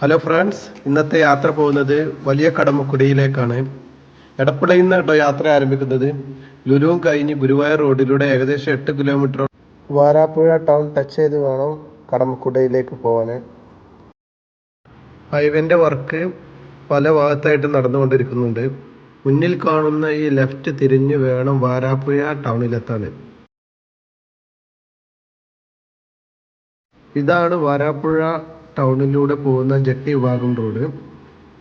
Hello friends ഇന്നത്തെ യാത്ര പോകുന്നത് വലിയ കടമക്കുടിയിലേക്കാണ്. എടപ്പളയിൽ നിന്ന് കേട്ടോ യാത്ര ആരംഭിക്കുന്നത്. ലുലുവും കഴിഞ്ഞ് ഗുരുവായൂർ റോഡിലൂടെ ഏകദേശം എട്ട് കിലോമീറ്റർ വാരാപ്പുഴ ടൗൺ ടച്ച് ചെയ്ത് വേണം കടമക്കുടയിലേക്ക് പോകാൻ ഹൈവേന്റെ വർക്ക് പല ഭാഗത്തായിട്ട് നടന്നുകൊണ്ടിരിക്കുന്നുണ്ട്. മുന്നിൽ കാണുന്ന ഈ ലെഫ്റ്റ് തിരിഞ്ഞ് വേണം വാരാപ്പുഴ ടൗണിലെത്താൻ ഇതാണ് വാരാപ്പുഴ ടൗണിലൂടെ പോകുന്ന ജട്ടി വിഭാഗം റോഡ്.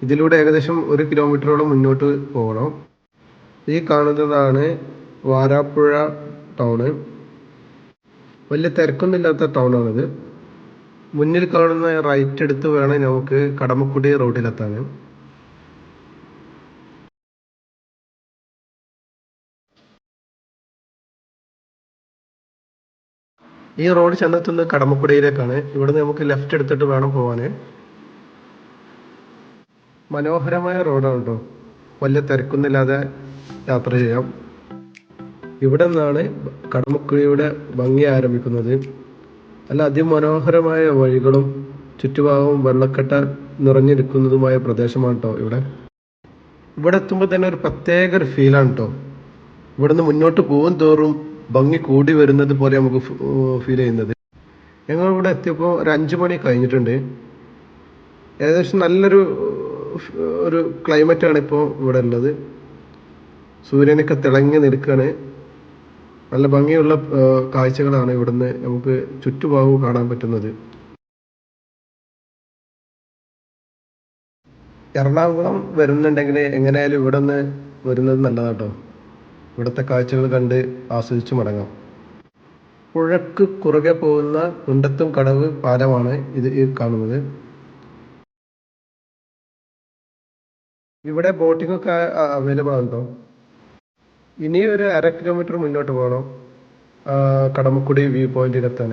ഇതിലൂടെ ഏകദേശം ഒരു കിലോമീറ്ററോളം മുന്നോട്ട് പോകണം. ഈ കാണുന്നതാണ് വാരാപ്പുഴ ടൗണ് വലിയ തിരക്കൊന്നുമില്ലാത്ത ടൗണാണിത്. മുന്നിൽ കാണുന്ന റൈറ്റ് എടുത്ത് വേണം നമുക്ക് കടമക്കുടി റോഡിലെത്താൻ. ഈ റോഡ് ചെന്നെത്തുന്നത് കടമക്കുടിയിലേക്കാണ്. ഇവിടുന്ന് നമുക്ക് ലെഫ്റ്റ് എടുത്തിട്ട് വേണം പോവാൻ മനോഹരമായ റോഡാണ് കേട്ടോ വലിയ തിരക്കൊന്നുമില്ലാതെ യാത്ര ചെയ്യാം. ഇവിടെ നിന്നാണ് കടമക്കുഴിയുടെ ഭംഗി ആരംഭിക്കുന്നത്. അല്ല അതിമനോഹരമായ വഴികളും ചുറ്റുഭാഗവും വെള്ളക്കെട്ട നിറഞ്ഞിരിക്കുന്നതുമായ പ്രദേശമാണ് കേട്ടോ ഇവിടെ. ഇവിടെ എത്തുമ്പോൾ തന്നെ ഒരു പ്രത്യേക ഒരു ഫീലാണ് കേട്ടോ ഇവിടുന്ന് മുന്നോട്ട് പോകും തോറും ഭംഗി കൂടി വരുന്നത് പോലെ നമുക്ക് ഫീൽ ചെയ്യുന്നത്. ഞങ്ങൾ ഇവിടെ എത്തിയപ്പോൾ ഒരു അഞ്ച് മണി കഴിഞ്ഞിട്ടുണ്ട്. ഏകദേശം നല്ലൊരു ഒരു ക്ലൈമറ്റാണ് ഇപ്പോൾ ഇവിടെ ഉള്ളത്. സൂര്യനൊക്കെ തിളങ്ങി നിൽക്കുകയാണ് നല്ല ഭംഗിയുള്ള കാഴ്ചകളാണ് ഇവിടുന്ന് നമുക്ക് ചുറ്റുഭാഗവും കാണാൻ പറ്റുന്നത്. എറണാകുളം വരുന്നുണ്ടെങ്കിൽ എങ്ങനെയായാലും ഇവിടെ നിന്ന് വരുന്നത് നല്ലതാട്ടോ. ഇവിടുത്തെ കാഴ്ചകൾ കണ്ട് ആസ്വദിച്ച് മടങ്ങാം. പുഴക്ക് കുറുകെ പോകുന്ന കുണ്ടത്തും കടവ് പാലമാണ് ഇത് കാണുന്നത്. ഇവിടെ ബോട്ടിംഗ് ഒക്കെ അവൈലബിൾ ആണല്ലോ ഇനി ഒരു അര കിലോമീറ്റർ മുന്നോട്ട് പോകണം കടമക്കുടി വ്യൂ പോയിന്റിലെത്താൻ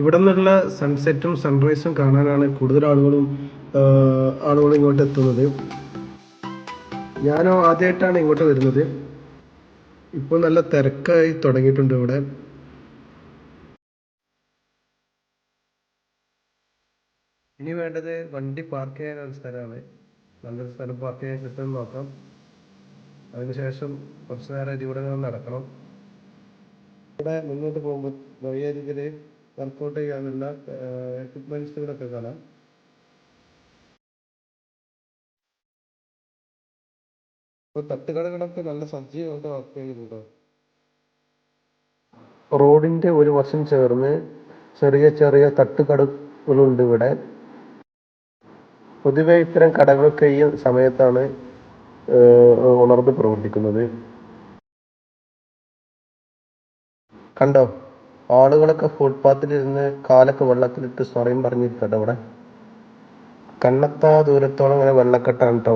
ഇവിടെ നിന്നുള്ള സൺസെറ്റും സൺറൈസും കാണാനാണ് കൂടുതൽ ആളുകളും ആളുകൾ ഇങ്ങോട്ട് എത്തുന്നത്. ഞാനോ ആദ്യമായിട്ടാണ് ഇങ്ങോട്ട് വരുന്നത്. ഇപ്പോൾ നല്ല തിരക്കായി തുടങ്ങിയിട്ടുണ്ട് ഇവിടെ. ഇനി വേണ്ടത് വണ്ടി പാർക്ക് ചെയ്യാനൊരു സ്ഥലമാണ്. നല്ലൊരു സ്ഥലം പാർക്ക് ചെയ്യാൻ കിട്ടുമെന്ന് നോക്കാം. അതിനുശേഷം കുറച്ച് നേരം ഇതിവിടെ നടക്കണം. ഇവിടെ മുന്നോട്ട് പോകുമ്പോൾ വഴിയരികിൽ വർക്കൗട്ട് ചെയ്യാനുള്ള എക്യുപ്മെന്റ്സുകളൊക്കെ കാണാം. തട്ടുകടകളൊക്കെ നല്ല സജീവമായിട്ട് വർക്ക് ചെയ്യുന്നുണ്ടോ റോഡിന്റെ ഒരു വശം ചേർന്ന് ചെറിയ ചെറിയ തട്ടുകടകളുണ്ട് ഇവിടെ. പൊതുവെ ഇത്തരം കടകളൊക്കെ ഈ സമയത്താണ് ഉണർന്ന് പ്രവർത്തിക്കുന്നത്. കണ്ടോ? ആളുകളൊക്കെ ഫുട്പാത്തിലിരുന്ന് കാലൊക്കെ വെള്ളത്തിലിട്ട് സ്വറയും പറഞ്ഞിരിക്കട്ടോ അവിടെ കണ്ണെത്താ ദൂരത്തോളം ഇങ്ങനെ വെള്ളക്കെട്ടാണ് കേട്ടോ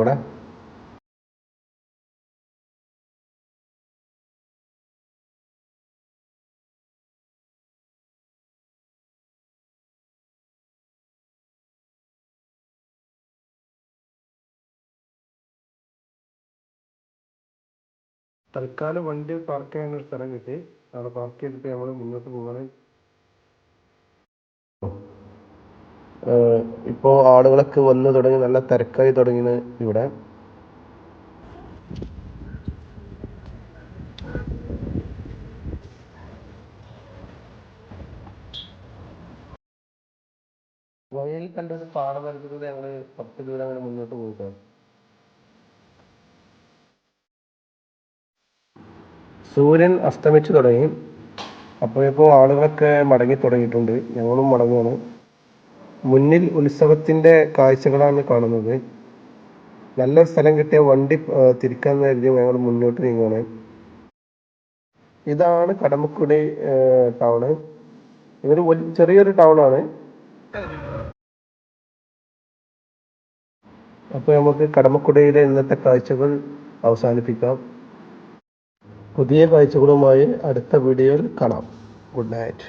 തൽക്കാലം വണ്ടി പാർക്ക് ചെയ്യാനൊരു സ്ഥലം കിട്ടി. അവിടെ പാർക്ക് ചെയ്തിട്ട് നമ്മൾ മുന്നോട്ട് പോവാണ്. ഇപ്പോ ആളുകളൊക്കെ വന്നു തുടങ്ങി നല്ല തിരക്കായി തുടങ്ങി ഇവിടെ. വഴിയിൽ കണ്ടൊരു പാടവരത്തിലൂടെ ഞങ്ങൾ കുറച്ച് ദൂരം അങ്ങനെ മുന്നോട്ട് പോയിട്ടാണ് സൂര്യൻ അസ്തമിച്ചു തുടങ്ങി. അപ്പോഴേക്കും ആളുകളൊക്കെ മടങ്ങി തുടങ്ങിയിട്ടുണ്ട്. ഞങ്ങളും മടങ്ങുകയാണ് മുന്നിൽ ഉത്സവത്തിന്റെ കാഴ്ചകളാണ് കാണുന്നത്. നല്ല സ്ഥലം കിട്ടിയ വണ്ടി തിരിക്കാൻ കരുതി ഞങ്ങൾ മുന്നോട്ട് നീങ്ങുകയാണ് ഇതാണ് കടമക്കുടി ടൗണ്. ഇതൊരു ചെറിയൊരു ടൗണാണ്. അപ്പോൾ നമുക്ക് കടമക്കുടിയിലെ ഇന്നത്തെ കാഴ്ചകൾ അവസാനിപ്പിക്കാം. പുതിയ കാഴ്ചകളുമായി അടുത്ത വീഡിയോയിൽ കാണാം. Good night.